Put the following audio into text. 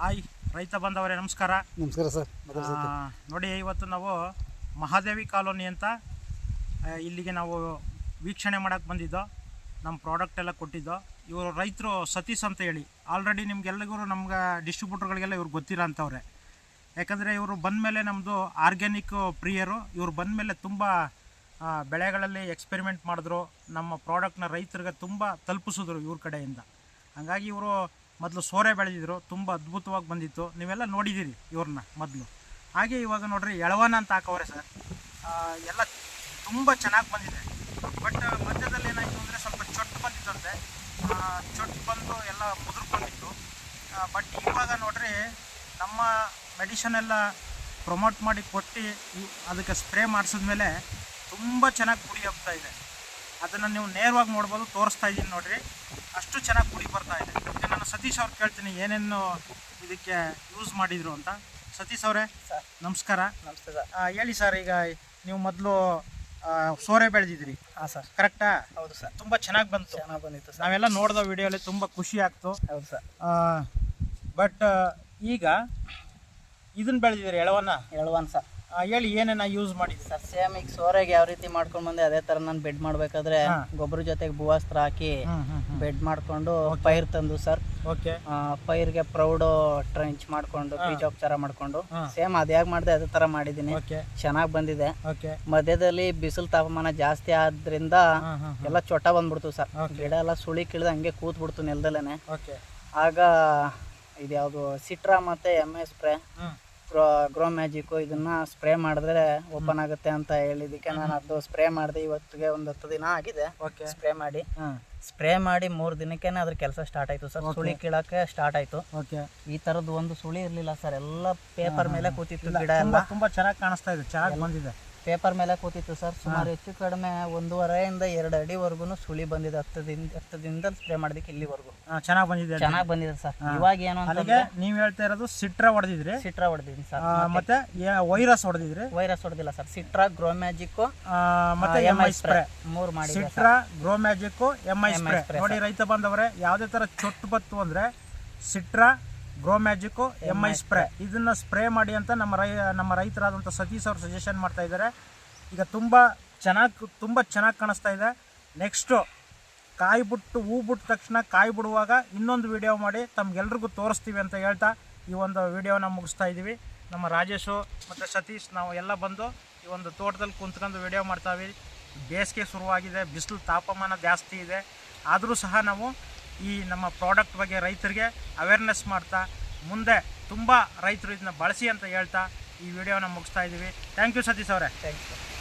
Hi ರೈತ ಬಂದವರೇ ನಮಸ್ಕಾರ. ನಮಸ್ಕಾರ ಸರ್. ನೋಡಿ ಇವತ್ತು ನಾವು ಮಹಾದೇವಿ ಕಾಲೋನಿ ಅಂತ ಇಲ್ಲಿಗೆ ನಾವು ವೀಕ್ಷಣೆ ಮಾಡೋಕ್ಕೆ ಬಂದಿದ್ದೋ. ನಮ್ಮ ಪ್ರಾಡಕ್ಟ್ ಎಲ್ಲ ಕೊಟ್ಟಿದ್ದೋ. ಇವರು ರೈತರು ಸತೀಶ್ ಅಂತ ಹೇಳಿ. ಆಲ್ರೆಡಿ ನಿಮ್ಗೆಲ್ಲರಿಗೂ ನಮ್ಗೆ ಡಿಸ್ಟ್ರಿಬ್ಯೂಟರ್ಗಳಿಗೆಲ್ಲ ಇವ್ರು ಗೊತ್ತಿರೋ ಅಂತವ್ರೆ. ಯಾಕಂದರೆ ಇವರು ಬಂದಮೇಲೆ ನಮ್ಮದು ಆರ್ಗ್ಯಾನಿಕ್ ಪ್ರಿಯರು ಇವರು ಬಂದಮೇಲೆ ತುಂಬ ಆ, ಬೆಳೆಗಳಲ್ಲಿ ಎಕ್ಸ್ಪೆರಿಮೆಂಟ್ ಮಾಡಿದ್ರು. ನಮ್ಮ ಪ್ರಾಡಕ್ಟ್ನ ರೈತರಿಗೆ ತುಂಬ ತಲುಪಿಸಿದ್ರು ಇವ್ರ ಕಡೆಯಿಂದ. ಹಂಗಾಗಿ ಇವರು ಮೊದಲು ಸೋರೆ ಬೆಳೆದಿದ್ರು, ತುಂಬ ಅದ್ಭುತವಾಗಿ ಬಂದಿತ್ತು. ನೀವೆಲ್ಲ ನೋಡಿದ್ದೀರಿ ಇವ್ರನ್ನ ಮೊದಲು. ಹಾಗೆ ಇವಾಗ ನೋಡ್ರಿ ಎಳವನ ಅಂತ ಹಾಕವ್ರೆ ಸರ್. ಎಲ್ಲ ತುಂಬ ಚೆನ್ನಾಗಿ ಬಂದಿದೆ. ಬಟ್ ಮಧ್ಯದಲ್ಲಿ ಏನಾಯಿತು ಅಂದರೆ ಸ್ವಲ್ಪ ಚೊಟ್ಟು ಬಂದಿತ್ತಂತೆ ಚೊಟ್ಟು ಬಂದು ಎಲ್ಲ ಮುದುರ್ಕೊಂಡಿತ್ತು. ಬಟ್ ಇವಾಗ ನೋಡ್ರಿ ನಮ್ಮ ಮೆಡಿಷನ್ ಎಲ್ಲ ಪ್ರಮೋಟ್ ಮಾಡಿ ಕೊಟ್ಟು ಅದಕ್ಕೆ ಸ್ಪ್ರೇ ಮಾಡಿಸಿದ್ಮೇಲೆ ತುಂಬ ಚೆನ್ನಾಗಿ ಪುಡಿ ಹೋಗ್ತಾ ಇದೆ. ಅದನ್ನು ನೀವು ನೇರವಾಗಿ ನೋಡ್ಬೋದು ತೋರಿಸ್ತಾ ಇದ್ದೀನಿ ನೋಡಿರಿ. ಅಷ್ಟು ಚೆನ್ನಾಗಿ ಕುಡಿ ಬರ್ತಾ ಇದೆ. ಈಗ ನಾನು ಸತೀಶ್ ಅವ್ರು ಕೇಳ್ತೀನಿ ಏನೇನು ಇದಕ್ಕೆ ಯೂಸ್ ಮಾಡಿದರು ಅಂತ. ಸತೀಶ್ ಅವರೇ ಸರ್. ನಮಸ್ಕಾರ. ಆ, ಹೇಳಿ ಸರ್ ಈಗ ನೀವು ಮೊದಲು ಸೋರೆ ಬೆಳೆದಿದ್ರಿ ಹಾಂ ಸರ್. ಕರೆಕ್ಟಾ? ಹೌದು ಸರ್. ತುಂಬ ಚೆನ್ನಾಗಿ ಬಂತು. ಚೆನ್ನಾಗಿ ಬಂದಿತ್ತು ಸರ್. ನಾವೆಲ್ಲ ನೋಡಿದ ವಿಡಿಯೋಲಿ ತುಂಬ ಖುಷಿ ಆಗ್ತು. ಹೌದು ಸರ್. ಬಟ್ ಈಗ ಇದನ್ನ ಬೆಳೆದಿದ್ದೀರಿ ಎಳವನ್ನ? ಎಳವನ್ ಸರ್. ಹೇಳಿ ಏನೇನ ಯೂಸ್ ಮಾಡಿದ್ರಿ? ಸರ್ ಸೇಮ್ ಈಗ ಸೋರೆಗೆ ಯಾವ ರೀತಿ ಮಾಡ್ಕೊಂಡು ಬಂದೆ ಅದೇ ಥರ ನಾನು ಬೆಡ್ ಮಾಡಬೇಕಾದ್ರೆ ಗೊಬ್ಬರ ಜೊತೆಗೆ ಭೂವಾಸ್ತ್ರ ಹಾಕಿ ಬೆಡ್ ಮಾಡ್ಕೊಂಡು ಪೈರ್ ತಂದು ಸರ್. ಪೈರ್ಗೆ ಪ್ರೌಡ್ ಟ್ರೆಂಚ್ ಮಾಡ್ಕೊಂಡು ಬೀಜೋಪಚಾರ ಮಾಡಿಕೊಂಡು. ಸೇಮ್ ಅದೇ ಮಾಡಿದೆ ಅದೇ ಥರ ಮಾಡಿದ್ದೀನಿ ಓಕೆ ಚೆನ್ನಾಗಿ ಬಂದಿದೆ. ಮಧ್ಯದಲ್ಲಿ ಬಿಸಿಲು ತಾಪಮಾನ ಜಾಸ್ತಿ ಆದ್ರಿಂದ ಎಲ್ಲ ಚೊಟ್ಟ ಬಂದ್ಬಿಡ್ತು ಸರ್. ಗಿಡ ಎಲ್ಲ ಸುಳಿ ಕಿಳಿದ ಹಂಗೆ ಕೂತ್ ಬಿಡ್ತು ನೆಲದಲ್ಲೇನೆ ಆಗ ಇದ್ಯಾವುದು ಸಿಟ್ರಾ ಮತ್ತೆ M A spray grow grow magic ಇದನ್ನ ಸ್ಪ್ರೇ ಮಾಡಿದ್ರೆ ಓಪನ್ ಆಗುತ್ತೆ ಅಂತ ಹೇಳಿದಕ್ಕೆ ನಾನು ಅದು ಸ್ಪ್ರೇ ಮಾಡಿದೆ ಇವತ್ತಿಗೆ ಒಂದು ಹತ್ತು ದಿನ ಆಗಿದೆ. ಓಕೆ. ಸ್ಪ್ರೇ ಮಾಡಿ. ಸ್ಪ್ರೇ ಮಾಡಿ ಮೂರು ದಿನಕ್ಕೆ ಅದ್ರ ಕೆಲಸ ಸ್ಟಾರ್ಟ್ ಆಯ್ತು ಸರ್. ಸುಳಿ ಕೀಳಕ್ಕೆ ಸ್ಟಾರ್ಟ್ ಆಯ್ತು. ಓಕೆ. ಈ ಥರದ್ದು ಒಂದು ಸುಳಿ ಇರಲಿಲ್ಲ ಸರ್. ಎಲ್ಲ ಪೇಪರ್ ಮೇಲೆ ಕೂತಿತ್ತು ಗಿಡ ಎಲ್ಲ. ತುಂಬ ತುಂಬ ಚೆನ್ನಾಗಿ ಕಾಣಿಸ್ತಾ ಇದೆ. ಚೆನ್ನಾಗಿ ಬಂದಿದೆ. ಪೇಪರ್ ಮೇಲೆ ಕೂತಿತ್ತು ಸರ್. ಸುಮಾರು ಹೆಚ್ಚು ಕಡಿಮೆ ಒಂದೂವರೆಯಿಂದ ಎರಡು ಅಡಿವರೆಗೂ ಸುಳಿ ಬಂದಿದೆ. ಹತ್ತದಿಂದ ಹತ್ತದಿಂದ ಸ್ಪ್ರೇ ಮಾಡಿದಕ್ಕೆ ಇಲ್ಲಿವರೆಗೂ. ಚೆನ್ನಾಗಿ ಬಂದಿದೆ ಚೆನ್ನಾಗಿ ಬಂದಿದೆ ಸರ್. ಇವಾಗ ಏನು ಅಂತಂದ್ರೆ ನೀವು ಹೇಳ್ತಾ ಇರೋದು ಸಿಟ್ರಾ ಹೊಡೆದಿದ್ರಿ. ಸಿಟ್ರಾ ಹೊಡೆದಿದ್ದೀನಿ ಸರ್. ಮತ್ತೆ ವೈರಸ್ ಹೊಡೆದಿದ್ರಿ. ವೈರಸ್ ಹೊಡೆದಿಲ್ಲ ಸರ್. ಸಿಟ್ರಾ ಗ್ರೋ ಮ್ಯಾಜಿಕ್ ಮತ್ತೆ ಎಂ ಐ ಸ್ಪ್ರೇ ಮೂರು ಮಾಡಿ Citra grow magic M I spray ನೋಡಿ ರೈತ ಬಂದವರೇ ಯಾವುದೇ ತರ ಚೊಟ್ಟು ಬತ್ತು ಅಂದ್ರೆ Citra grow magic M I spray ಇದನ್ನ ಸ್ಪ್ರೇ ಮಾಡಿ ಅಂತ ನಮ್ಮ ರೈ ನಮ್ಮ ರೈತರಾದಂಥ ಸತೀಶ್ ಅವರು ಸಜೆಷನ್ ಮಾಡ್ತಾ ಇದ್ದಾರೆ. ಈಗ ತುಂಬ ಚೆನ್ನಾಗಿ ತುಂಬ ಚೆನ್ನಾಗಿ ಕಾಣಿಸ್ತಾ ಇದೆ. ನೆಕ್ಸ್ಟು ಕಾಯಿ ಬಿಟ್ಟು ಹೂ ಬಿಟ್ಟ ತಕ್ಷಣ ಕಾಯಿ ಬಿಡುವಾಗ ಇನ್ನೊಂದು ವಿಡಿಯೋ ಮಾಡಿ ತಮ್ಗೆಲ್ರಿಗೂ ತೋರಿಸ್ತೀವಿ ಅಂತ ಹೇಳ್ತಾ ಈ ಒಂದು ವಿಡಿಯೋನ ಮುಗಿಸ್ತಾ ಇದ್ದೀವಿ ನಮ್ಮ ರಾಜೇಶು ಮತ್ತು ಸತೀಶ್ ನಾವು ಎಲ್ಲ ಬಂದು ಈ ಒಂದು ತೋಟದಲ್ಲಿ ಕುಂತ್ಕೊಂಡು ವಿಡಿಯೋ ಮಾಡ್ತಾವೆ ಬೇಸಿಗೆ ಶುರುವಾಗಿದೆ ಬಿಸಿಲು ತಾಪಮಾನ ಜಾಸ್ತಿ ಇದೆ. ಆದರೂ ಸಹ ನಾವು ಈ ನಮ್ಮ ಪ್ರಾಡಕ್ಟ್ ಬಗ್ಗೆ ರೈತರಿಗೆ ಅವೇರ್ನೆಸ್ ಮಾಡ್ತಾ, ಮುಂದೆ ತುಂಬ ರೈತರು ಇದನ್ನ ಬಳಸಿ ಅಂತ ಹೇಳ್ತಾ ಈ ವಿಡಿಯೋನ ಮುಗಿಸ್ತಾ ಇದ್ದೀವಿ ಥ್ಯಾಂಕ್ ಯು ಸತೀಶ್ ಅವರೇ. ಥ್ಯಾಂಕ್ಸ್